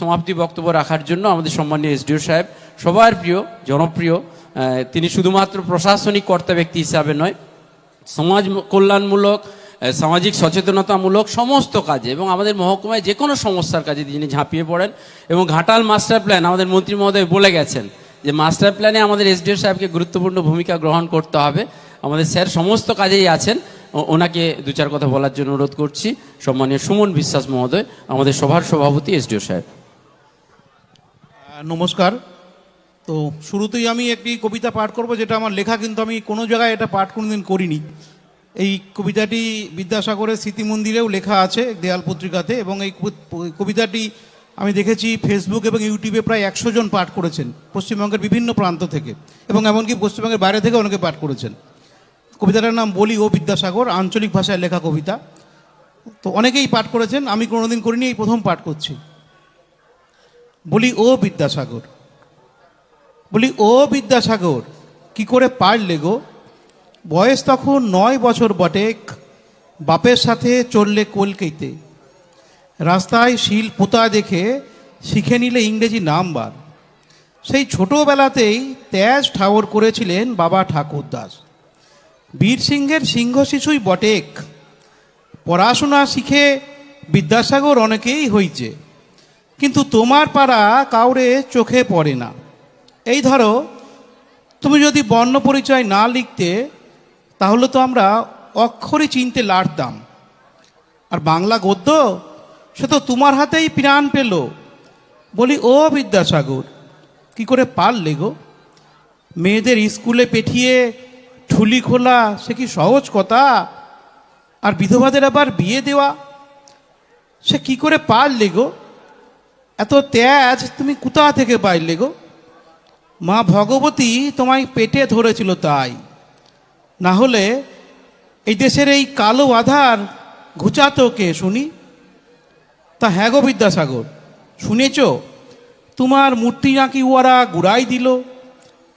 সমাপ্তি বক্তব্য রাখার জন্য আমাদের সম্মানীয় এসডিও সাহেব, সবার প্রিয়, জনপ্রিয় তিনি শুধুমাত্র প্রশাসনিক কর্তা ব্যক্তি হিসাবে নয়, সমাজ কল্যাণমূলক সামাজিক সচেতনতামূলক সমস্ত কাজে এবং আমাদের মহকুমায় যে কোনো সমস্যার কাজে তিনি ঝাঁপিয়ে পড়েন এবং ঘাটাল মাস্টার প্ল্যান আমাদের মন্ত্রী মহোদয় বলে গেছেন যে মাস্টার প্ল্যানে আমাদের এসডিও সাহেবকে গুরুত্বপূর্ণ ভূমিকা গ্রহণ করতে হবে। আমাদের স্যার সমস্ত কাজেই আছেন। ওনাকে দু চার কথা বলার জন্য অনুরোধ করছি। সম্মানীয় সুমন বিশ্বাস মহোদয়, আমাদের সভার সভাপতি এসডিও সাহেব। নমস্কার। তো শুরুতেই আমি একটি কবিতা পাঠ করব, যেটা আমার লেখা, কিন্তু আমি কোনো জায়গায় এটা পাঠ কোনোদিন করিনি। এই কবিতাটি বিদ্যাসাগরের স্মৃতি মন্দিরেও লেখা আছে, দেয়াল পত্রিকাতে, এবং এই কবিতাটি আমি দেখেছি ফেসবুক এবং ইউটিউবে প্রায় একশো জন পাঠ করেছেন, পশ্চিমবঙ্গের বিভিন্ন প্রান্ত থেকে, এবং এমনকি পশ্চিমবঙ্গের বাইরে থেকে অনেকে পাঠ করেছেন। কবিতাটার নাম বলি ও বিদ্যাসাগর, আঞ্চলিক ভাষায় লেখা কবিতা। তো অনেকেই পাঠ করেছেন, আমি কোনোদিন করিনি, এই প্রথম পাঠ করছি। বলি, ও বিদ্যাসাগর। বলি, ও বিদ্যাসাগর, কি করে পারলে গো? বয়স তখন নয় বছর বটে, বাপের সাথে চললে কলকেতে রাস্তায় শিল পোতা দেখে শিখে নিলে ইংরেজি নাম্বার। সেই ছোটোবেলাতেই ত্যাজ ঠাওর করেছিলেন বাবা ঠাকুরদাস বীর সিংহের সিংহ শিশুই বটেক। পড়াশোনা শিখে বিদ্যাসাগর অনেকেই হয়েছে কিন্তু তোমার পাড়া কাউরে চোখে পড়ে না। এই ধরো, তুমি যদি বর্ণ পরিচয় না লিখতে, তাহলে তো আমরা অক্ষরে চিনতে লাড়তাম আর বাংলা গদ্য, সে তো তোমার হাতেই প্রাণ পেল। বলি, ও বিদ্যাসাগর, কি করে পারলে গো? মেয়েদের স্কুলে পেঠিয়ে ঠুলি খোলা, সে কি সহজ কথা? আর বিধবাদের আবার বিয়ে দেওয়া, সে কি করে পারলে গো? এত তেজ, তুমি কোথা থেকে পাইলে গো? মা ভগবতী তোমায় পেটে ধরেছিল তাই। না হলে এই দেশের এই কালো আধার ঘুচাতো কে শুনি? তা হ্যাঁ গো বিদ্যাসাগর, শুনেছ? তোমার মূর্তি নাকি ওরা গুড়াই দিল।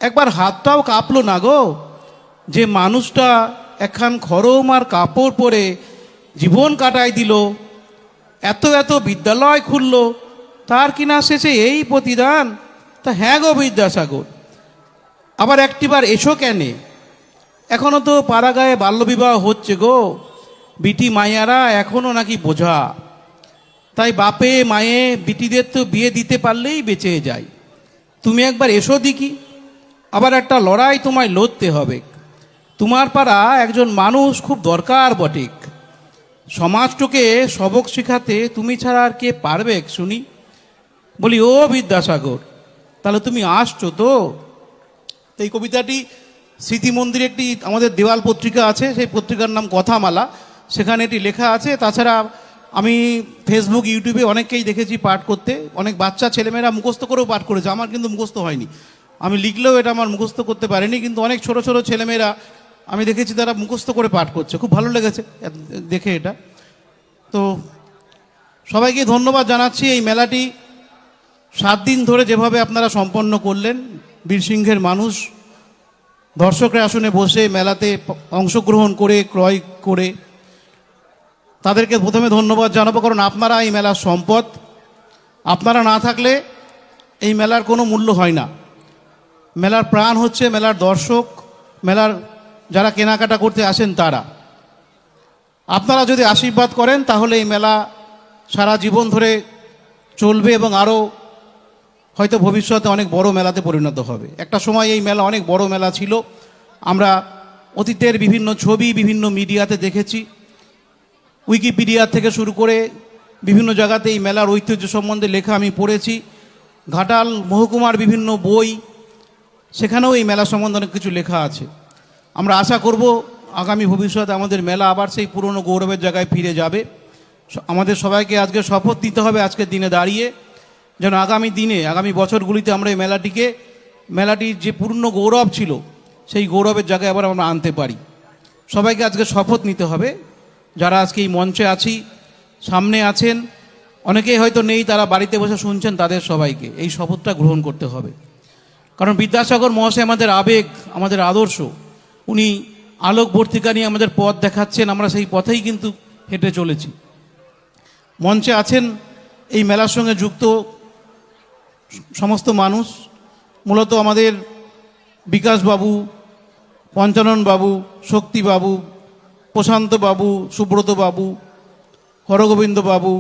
একবার হাতটাও কাঁপলো না গো? যে মানুষটা একখান খরম আর কাপড় পরে জীবন কাটাই দিল। এত এত বিদ্যালয় খুললো। তার কিনা শেষে এই প্রতিদান? তা হ্যাঁ গো বিদ্যাসাগর। আবার একটিবার এসো কেনে? এখনও তো পাড়াগায়ে বাল্যবিবাহ হচ্ছে গো। বিটি মাইয়ারা এখনও নাকি বোঝা। তাই বাপে, মায়ে, বিটিদের তো বিয়ে দিতে পারলেই বেঁচে যায়। তুমি একবার এসো দেখি। আবার একটা লড়াই তোমায় লড়তে হবে। তোমার পাড়া একজন মানুষ খুব দরকার বটেক সমাজটাকে সবক শেখাতে তুমি ছাড়া আর কে পারবে, শুনি? বলি, ও বিদ্যাসাগর, তাহলে তুমি আসছো তো? এই কবিতাটি স্মৃতি মন্দিরে একটি আমাদের দেওয়াল পত্রিকা আছে, সেই পত্রিকার নাম কথামালা। সেখানে এটি লেখা আছে। তাছাড়া আমি ফেসবুক ইউটিউবে অনেককেই দেখেছি পাঠ করতে। অনেক বাচ্চা ছেলেমেয়েরা মুখস্থ করেও পাঠ করেছে। আমার কিন্তু মুখস্থ হয়নি। আমি লিখলেও এটা আমার মুখস্থ করতে পারিনি, কিন্তু অনেক ছোট ছোট ছেলেমেয়েরা আমি দেখেছি তারা মুখস্থ করে পাঠ করছে। খুব ভালো লেগেছে দেখে এটা। তো সবাইকে ধন্যবাদ জানাচ্ছি এই মেলাটি। সাত দিন ধরে যেভাবে আপনারা সম্পন্ন করলেন, বীরসিংহের মানুষ, দর্শকরা আসনে বসে মেলাতে অংশগ্রহণ করে, ক্রয় করে, তাদেরকে প্রথমে ধন্যবাদ জানাব, কারণ আপনারা এই মেলার সম্পদ। আপনারা না থাকলে এই মেলার কোনো মূল্য হয় না। মেলার প্রাণ হচ্ছে মেলার দর্শক, মেলার যারা কেনাকাটা করতে আসেন তারা। আপনারা যদি আশীর্বাদ করেন, তাহলে এই মেলা সারা জীবন ধরে চলবে এবং আরও হয়তো ভবিষ্যতে অনেক বড় মেলাতে পরিণত হবে। একটা সময় এই মেলা অনেক বড় মেলা ছিল। আমরা অতীতের বিভিন্ন ছবি, বিভিন্ন মিডিয়াতে দেখেছি। উইকিপিডিয়া থেকে শুরু করে বিভিন্ন জায়গাতে এই মেলার ঐতিহ্য সম্বন্ধে লেখা আমি পড়েছি। ঘাটাল, মহকুমার বিভিন্ন বই, সেখানেও এই মেলা সম্বন্ধে অনেক কিছু লেখা আছে। আমরা আশা করব আগামী ভবিষ্যতে আমাদের মেলা আবার সেই পুরনো গৌরবের জায়গায় ফিরে যাবে। আমাদের সবাইকে আজকে শপথ নিতে হবে আজকের দিনে দাঁড়িয়ে। যেন আগামী দিনে, আগামী বছরগুলিতে আমরা এই মেলাটিকে, মেলাটির যে পূর্ণ গৌরব ছিল, সেই গৌরবের জায়গায় আবার আমরা আনতে পারি। সবাইকে আজকে শপথ নিতে হবে। যারা আজকে এই মঞ্চে আছি, সামনে আছেন, অনেকেই হয়তো নেই, তারা বাড়িতে বসে শুনছেন, তাদের সবাইকে এই শপথটা গ্রহণ করতে হবে। কারণ বিদ্যাসাগর মহাশয় আমাদের আবেগ, আমাদের আদর্শ। উনি আলোকবর্তিকা নিয়ে আমাদের পথ দেখাচ্ছেন, আমরা সেই পথেই কিন্তু হেঁটে চলেছি। মঞ্চে আছেন, এই মেলার সঙ্গে যুক্ত সমস্ত মানুষ, মূলত আমাদের বিকাশবাবু পঞ্চানন বাবু শক্তিবাবু প্রশান্ত বাবু, সুব্রত বাবু হরগোবিন্দ বাবু।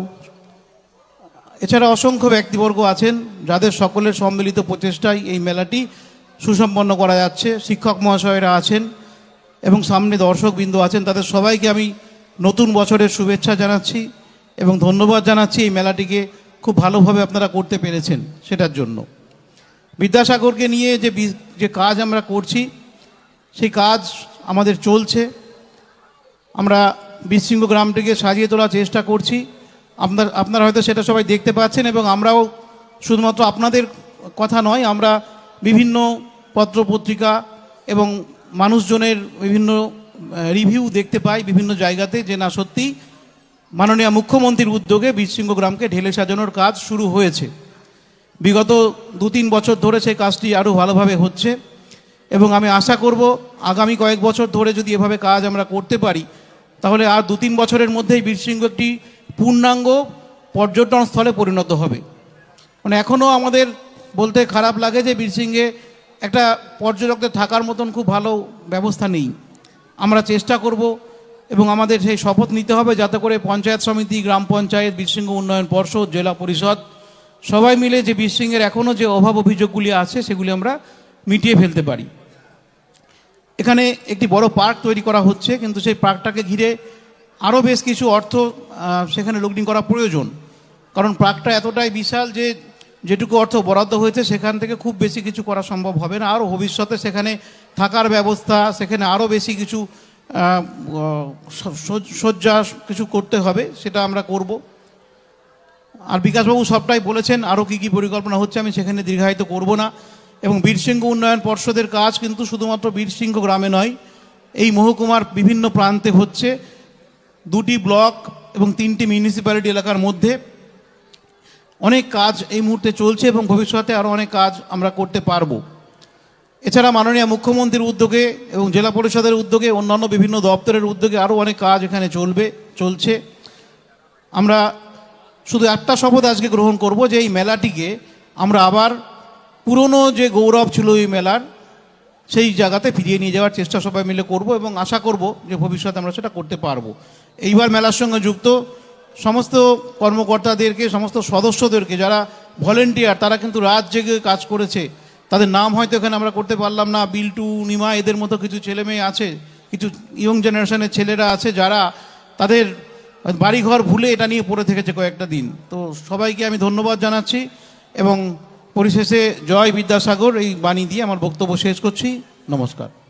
এছাড়া অসংখ্য ব্যক্তিবর্গ আছেন যাদের সকলের সম্মিলিত প্রচেষ্টায় এই মেলাটি সুসম্পন্ন করা যাচ্ছে। শিক্ষক মহাশয়রা আছেন এবং সামনে দর্শকবৃন্দ আছেন। তাদের সবাইকে আমি নতুন বছরের শুভেচ্ছা জানাচ্ছি এবং ধন্যবাদ জানাচ্ছি এই মেলাটিকে খুব ভালোভাবে আপনারা করতে পেরেছেন সেটার জন্য। বিদ্যাসাগরকে নিয়ে যে যে কাজ আমরা করছি, সেই কাজ আমাদের চলছে। আমরা বিশৃঙ্গ গ্রামটিকে সাজিয়ে তোলার চেষ্টা করছি। আপনার, আপনারা হয়তো সেটা সবাই দেখতে পাচ্ছেন এবং আমরাও শুধুমাত্র আপনাদের কথা নয়, আমরা বিভিন্ন পত্রপত্রিকা এবং মানুষজনের বিভিন্ন রিভিউ দেখতে পাই বিভিন্ন জায়গাতে যে না সত্যি মাননীয় মুখ্যমন্ত্রীর উদ্যোগে বিশৃঙ্গ গ্রামকে ঢেলে সাজানোর কাজ শুরু হয়েছে। বিগত দু তিন বছর ধরে সেই কাজটি আরও ভালোভাবে হচ্ছে এবং আমি আশা করব আগামী কয়েক বছর ধরে যদি এভাবে কাজ আমরা করতে পারি, তাহলে আর দু তিন বছরের মধ্যেই বীরসিংহ একটি পূর্ণাঙ্গ পর্যটন স্থলে পরিণত হবে। মানে এখনও আমাদের বলতে খারাপ লাগে যে বীরসিংহে একটা পর্যটকদের থাকার মতন খুব ভালো ব্যবস্থা নেই। আমরা চেষ্টা করব এবং আমাদের সেই শপথ নিতে হবে যাতে করে পঞ্চায়েত সমিতি, গ্রাম পঞ্চায়েত, বীরসিংহ উন্নয়ন পর্ষদ, জেলা পরিষদ সবাই মিলে যে বীরসিংহের এখনও যে অভাব অভিযোগগুলি আছে সেগুলি আমরা মিটিয়ে ফেলতে পারি। এখানে একটি বড় পার্ক তৈরি করা হচ্ছে, কিন্তু সেই পার্কটাকে ঘিরে আরও বেশ কিছু অর্থ সেখানে লোডিং করা প্রয়োজন। কারণ পার্কটা এতটাই বিশাল যে যেটুকু অর্থ বরাদ্দ হয়েছে সেখান থেকে খুব বেশি কিছু করা সম্ভব হবে না। আরও ভবিষ্যতে সেখানে থাকার ব্যবস্থা, সেখানে আরও বেশি কিছু সজ্জা কিছু করতে হবে, সেটা আমরা করব। আর বিকাশবাবু সবটাই বলেছেন আরও কী কী পরিকল্পনা হচ্ছে আমি সেখানে দীর্ঘায়িত করব না। এবং বীরসিংহ উন্নয়ন পর্ষদের কাজ কিন্তু শুধুমাত্র বীরসিংহ গ্রামে নয়, এই মহকুমার বিভিন্ন প্রান্তে হচ্ছে। দুটি ব্লক এবং তিনটি মিউনিসিপ্যালিটি এলাকার মধ্যে অনেক কাজ এই মুহূর্তে চলছে এবং ভবিষ্যতে আরও অনেক কাজ আমরা করতে পারব। এছাড়া মাননীয় মুখ্যমন্ত্রীর উদ্যোগে এবং জেলা পরিষদের উদ্যোগে, অন্যান্য বিভিন্ন দপ্তরের উদ্যোগে আরও অনেক কাজ এখানে চলবে, চলছে। আমরা শুধু একটা শপথ আজকে গ্রহণ করব যে এই মেলাটিকে আমরা আবার পুরনো যে গৌরব ছিল এই মেলার, সেই জায়গাতে ফিরিয়ে নিয়ে যাওয়ার চেষ্টা সবাই মিলে করব এবং আশা করব যে ভবিষ্যতে আমরা সেটা করতে পারব। এইবার মেলার সঙ্গে যুক্ত সমস্ত কর্মকর্তাদেরকে, সমস্ত সদস্যদেরকে, যারা ভলেন্টিয়ার, তারা কিন্তু রাত জেগে কাজ করেছে তাদের নাম হয়তো এখানে আমরা করতে পারলাম না। বিল্টু, নিমা, এদের মতো কিছু ছেলে মেয়ে আছে। কিছু ইয়ং জেনারেশনের ছেলেরা আছে যারা তাদের বাড়িঘর ভুলে এটা নিয়ে পড়ে থেকেছে কয়েকটা দিন। তো সবাইকে আমি ধন্যবাদ জানাচ্ছি এবং পরিশেষে জয় বিদ্যাসাগর এই বাণী দিয়ে আমার বক্তব্য শেষ করছি। নমস্কার।